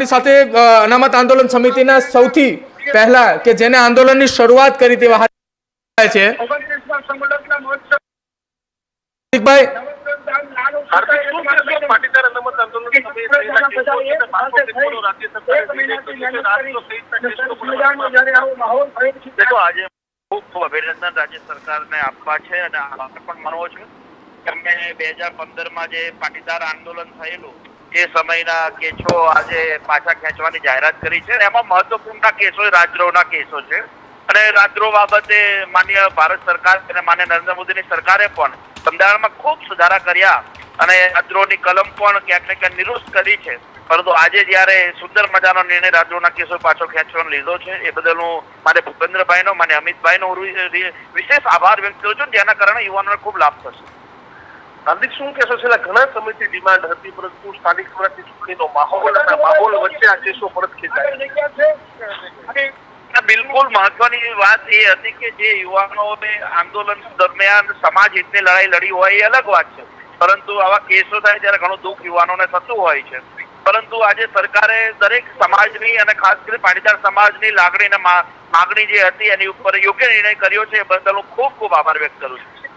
આપણી સાથે અનામત આંદોલન સમિતિના સૌથી પહેલા કે જેને આંદોલનની શરૂઆત કરી તેવા છે. ખૂબ ખૂબ અભિનંદન રાજ્ય સરકારને આપવા છે અને આભાર પણ માનવો છે. તમે બે હજાર પંદરમાં જે પાટીદાર આંદોલન થયેલું એ સમયના કેસો આજે પાછા ખેંચવાની જાહેરાત કરી છે એમાં મહત્વપૂર્ણ કેસો રાજદ્રોહના કેસો છે. અને રાજદ્રોહ બાબતે માન્ય ભારત સરકાર અને માન્ય નરેન્દ્ર મોદીની સરકારે પણ બંધારણમાં ખૂબ સુધારા કર્યા અને રાજદ્રોહની કલમ પણ ક્યાંક ને ક્યાંક નિરુસ્ત કરી છે. પરંતુ આજે જ્યારે સુંદર મજાનો નિર્ણય રાજદ્રોહના કેસો પાછો ખેંચવાનો લીધો છે, એ બદલ હું મારે ભૂપેન્દ્રભાઈનો, મારે અમિતભાઈનો વિશેષ આભાર વ્યક્ત કરું છું જેના કારણે યુવાનોને ખૂબ લાભ થશે. હાર્દિક, શું કહેશો? છેલ્લા ઘણા સમયથી ડિમાન્ડ હતી, પરંતુ સ્થાનિક સ્વરાજની ચૂંટણીનો માહોલ અને માહોલ વચ્ચે આ કેસો પરત ખેંચાય. બિલકુલ મહત્વની વાત એ હતી કે જે યુવાનોને આંદોલન દરમિયાન સમાજ હિતની લડાઈ લડી હોય એ અલગ વાત છે. પરંતુ આવા કેસો થાય ત્યારે ઘણું દુઃખ યુવાનોને થતું હોય છે. પરંતુ આજે સરકારે દરેક સમાજની અને ખાસ કરીને પાટીદાર સમાજની લાગણી અને માગણી જે હતી એની ઉપર યોગ્ય નિર્ણય કર્યો છે એ બદલ હું ખૂબ ખૂબ આભાર વ્યક્ત કરું છું.